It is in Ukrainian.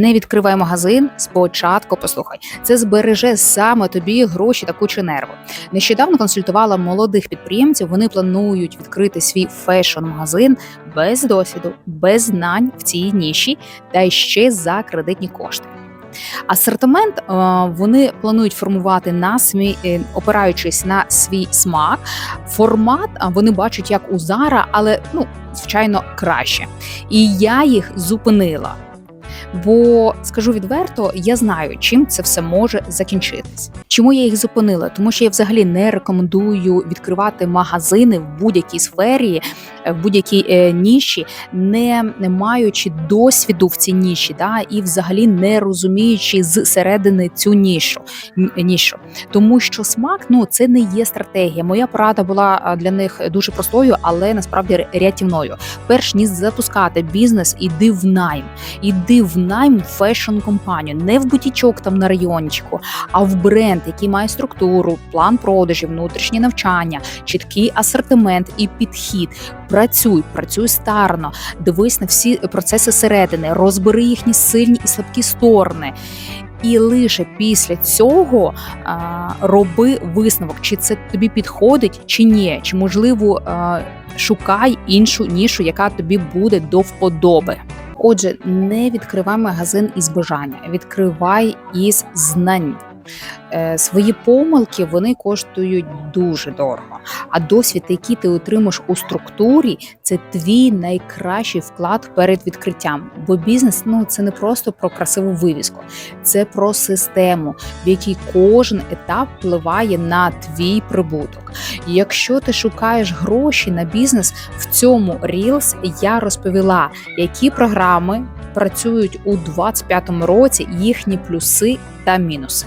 Не відкривай магазин спочатку. Послухай, це збереже саме тобі гроші та кучу нерву. Нещодавно консультувала молодих підприємців. Вони планують відкрити свій фешн-магазин без досвіду, без знань в цій ніші та ще за кредитні кошти. Асортимент е, вони планують формувати на свій, е, опираючись на свій смак. Формат вони бачать як у Zara, але ну звичайно краще. І я їх зупинила. Бо скажу відверто, я знаю, чим це все може закінчитись. Чому я їх зупинила? Тому що я взагалі не рекомендую відкривати магазини в будь-якій сфері, е, в будь-якій е, ніші, не, маючи досвіду в цій ніші, да, і взагалі не розуміючи зсередини цю нішу. нішу. Тому що смак ну це не є стратегія. Моя порада була для них дуже простою, але насправді рятівною. Перш ніж запускати бізнес, іди в найм. Іди в найм в фешн компанію, не в бутічок там на райончику, а в бренд, який має структуру, план продажів, внутрішнє навчання, чіткий асортимент і підхід. Працюй, працюй старно, дивись на всі процеси середини, розбери їхні сильні і слабкі сторони. І лише після цього а, роби висновок, чи це тобі підходить, чи ні, чи можливо а, шукай іншу нішу, яка тобі буде до вподоби. Отже, не відкривай магазин із бажання, відкривай із знань. Е, Свої помилки вони коштують дуже дорого. А досвід, який ти отримаєш у структурі, це твій найкращий вклад перед відкриттям. Бо бізнес ну це не просто про красиву вивіску, це про систему, в якій кожен етап впливає на твій прибуток. Якщо ти шукаєш гроші на бізнес, в цьому Reels я розповіла, які програми працюють у 2025 році, їхні плюси та мінуси.